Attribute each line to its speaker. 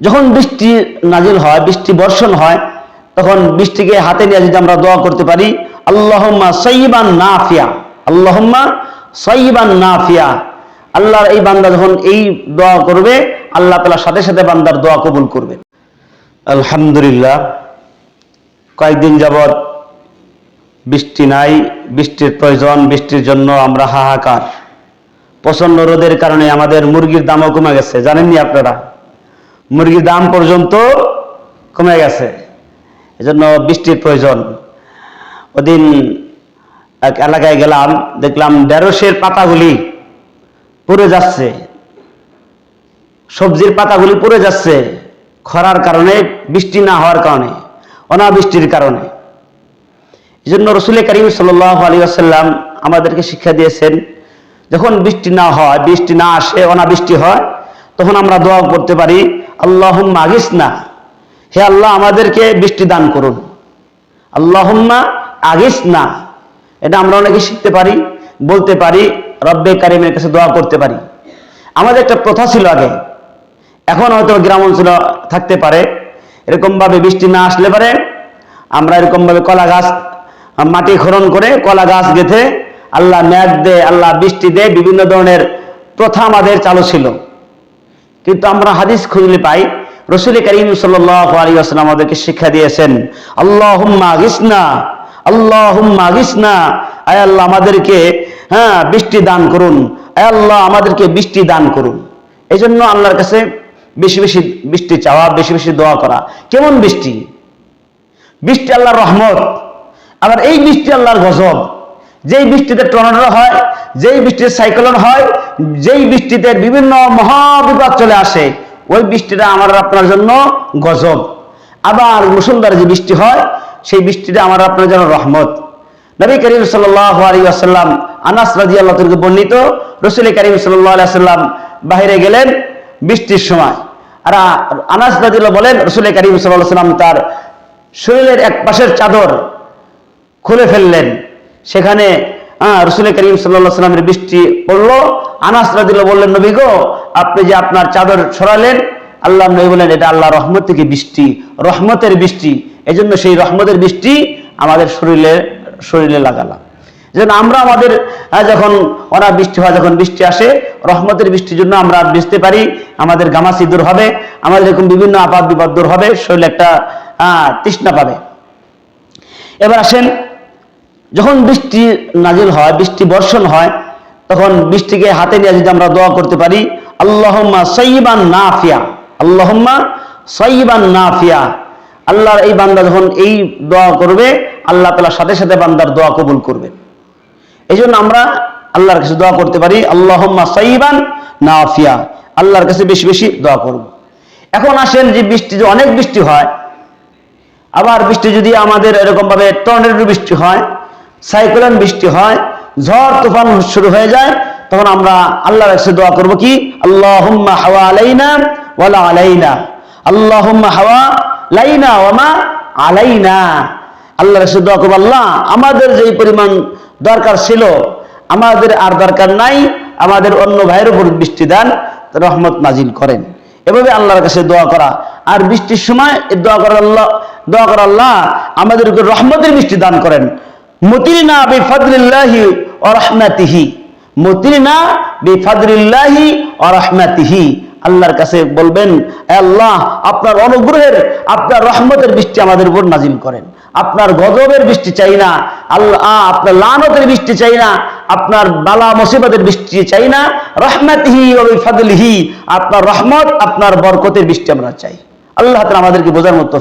Speaker 1: যখন বৃষ্টি নাজিল হয়, বৃষ্টি বর্ষণ হয়, তখন বৃষ্টিকে হাতে নিয়ে যদি আমরা দোয়া করতে পারি, আল্লাহম্মা সৈবান নাফিয়া, আল্লাহম্মা সৈবান নাফিয়া। আল্লাহর এই বান্দা যখন এই দোয়া করবে, আল্লাহ তালা সাথে সাথে বান্দার দোয়া কবুল করবে। আলহামদুলিল্লাহ, কয়েকদিন যাবৎ বৃষ্টি নাই, বৃষ্টির প্রয়োজন, বৃষ্টির জন্য আমরা হাহাকার। প্রচণ্ড রোদের কারণে আমাদের মুরগির দামও কমে গেছে, জানেননি আপনারা? মুরগির দাম পর্যন্ত কমে গেছে। এজন্য বৃষ্টির প্রয়োজন। ওদিন এক এলাকায় গেলাম, দেখলাম ঢেঁড়সের পাতাগুলি পড়ে যাচ্ছে। সবজির পাতাগুলি পড়ে যাচ্ছে খরার কারণে, বৃষ্টি না হওয়ার কারণে, অনাবৃষ্টির কারণে। এই জন্য রসুলের করিম সাল আলী আসাল্লাম আমাদেরকে শিক্ষা দিয়েছেন, যখন বৃষ্টি না হয়, বৃষ্টি না আসে, অনাবৃষ্টি হয় তখন আমরা দোয়া করতে পারি আল্লাহ আগিস না হে আল্লাহ, আমাদেরকে বৃষ্টি দান করুন। আল্লাহম্মা আগিস না এটা আমরা অনেকে শিখতে পারি, বলতে পারি, রব্বে কারিমের কাছে দোয়া করতে পারি। আমাদের একটা প্রথা ছিল আগে। এখন হয়তো গ্রাম অঞ্চলে থাকতে পারে। এরকমভাবে বৃষ্টি না আসলে পারে। আমরা এরকমভাবে কলা গাছ, মাটি খনন করে কলা গাছ গেথে আল্লাহ ম্যাগ দে, আল্লাহ বৃষ্টি দে, বিভিন্ন ধরনের প্রথা আমাদের চালু ছিল। কিন্তু আমরা হাদিস খুঁজলে পাই, রসুল করিম সাল্লাহ আমাদেরকে শিক্ষা দিয়েছেন আল্লাহ গিসনা আল্লাহ গিসনা আয় আল্লাহ আমাদেরকে হ্যাঁ বৃষ্টি দান করুন, আয় আল্লাহ আমাদেরকে বৃষ্টি দান করুন। এই জন্য আল্লাহর কাছে বেশি বেশি বৃষ্টি চাওয়া, বেশি বেশি দোয়া করা। কেমন বৃষ্টি? বৃষ্টি আল্লাহর রহমত। আবার এই বৃষ্টি আল্লাহর গজব। যেই বৃষ্টিতে টর্নেডো হয়, যেই বৃষ্টিতে সাইক্লোন হয়, যেই বৃষ্টিতে বিভিন্ন মহাবিপদ চলে আসে, ওই বৃষ্টিটা আমার আপনার জন্য গজব। আবার মুসলধারে যে বৃষ্টি হয়, সেই বৃষ্টিটা আমার আপনার জন্য রহমত। নবী করিম আসাল্লাম আনাস রাজি আল্লাহ বর্ণিত, রসুল করিম আলাইসাল্লাম বাহিরে গেলেন বৃষ্টির সময়। আর আনাস রাজিল্লাহ বলেন, রসুল করিম সাল্লাহ সাল্লাম তার শরীরের এক পাশের চাদর খুলে ফেললেন। সেখানে রসুল করিম সাল্লা সাল্লামের বৃষ্টি পড়ল। আনাস রাদিল্লা বললেন, নবী গো, আপনি যে আপনার চাদর সরালেন, আল্লাহ নবী বলেন এটা আল্লাহ রহমত থেকে বৃষ্টি, রহমতের বৃষ্টি। এই জন্য সেই রহমতের বৃষ্টি আমাদের শরীরে শরীরে লাগালাম। যেন আমরা আমাদের যখন ওরা বৃষ্টি হয়, যখন বৃষ্টি আসে, রহমতের বৃষ্টির জন্য আমরা বুঝতে পারি, আমাদের গামাসি দূর হবে, আমাদের এরকম বিভিন্ন আপাত বিপদ দূর হবে, শরীরে একটা তৃষ্ণা পাবে। এবার আসেন যখন বৃষ্টি নাজিল হয়, বৃষ্টি বর্ষণ হয়, তখন বৃষ্টিকে হাতে নিয়ে যদি আমরা দোয়া করতে পারি, আল্লাহম্মা সৈবান নাফিয়া, আল্লাহম্মা সৈবান নাফিয়া। আল্লাহর এই বান্দা যখন এই দোয়া করবে, আল্লাহ তালা সাথে সাথে বান্দার দোয়া কবুল করবে। এই জন্য আমরা আল্লাহর কাছে দোয়া করতে পারি, আল্লাহম্মা সৈবান নাফিয়া। আল্লাহর কাছে বেশি বেশি দোয়া করব। এখন আসেন যে বৃষ্টি, যে অনেক বৃষ্টি হয়, আবার বৃষ্টি যদি আমাদের এরকম ভাবে টর্নেডো বৃষ্টি হয় সাইক্লোন বৃষ্টি হয়, ঝড় তুফান শুরু হয়ে যায়, তখন আমরা আল্লাহর কাছে দোয়া করব কি? আল্লাহুম্মা হাওয়া আলাইনা ওয়ালা আলাইনা। আল্লাহুম্মা হাওয়া লাইনা ওয়ামা আলাইনা। আল্লাহর কাছে দোয়া করব, আল্লাহ, আমাদের যেই পরিমাণ দরকার ছিল, আমাদের আর দরকার নাই, আমাদের অন্য ভাইয়ের উপর বৃষ্টি দান, রহমত নাজিল করেন। এভাবে আল্লাহর কাছে দোয়া করা। আর বৃষ্টির সময় দোয়া করার আল্লাহ, দোয়া করা আল্লাহ, আমাদের উপর রহমতের বৃষ্টি দান করেন। মতিরিনা বিফাদরিল্লাহি ও রহমাতিহি। মতিরিনা বিফাদরিল্লাহি ও রহমাতিহি। আল্লাহর কাছে বলবেন, "এ আল্লাহ, আপনার অনুগ্রহের, আপনার রহমতের বৃষ্টি আমাদের উপর নাজিল করেন। আপনার গজবের বৃষ্টি চাই না, আল্লাহ, আপনার লানতের বৃষ্টি চাই না, আপনার বালা মুসিবতের বৃষ্টি চাই না, রহমাতিহি ও বিফাদলিহি, আপনার রহমত, আপনার বরকতের বৃষ্টি আমরা চাই। আল্লাহ তাআলা আমাদেরকে বোঝার মতো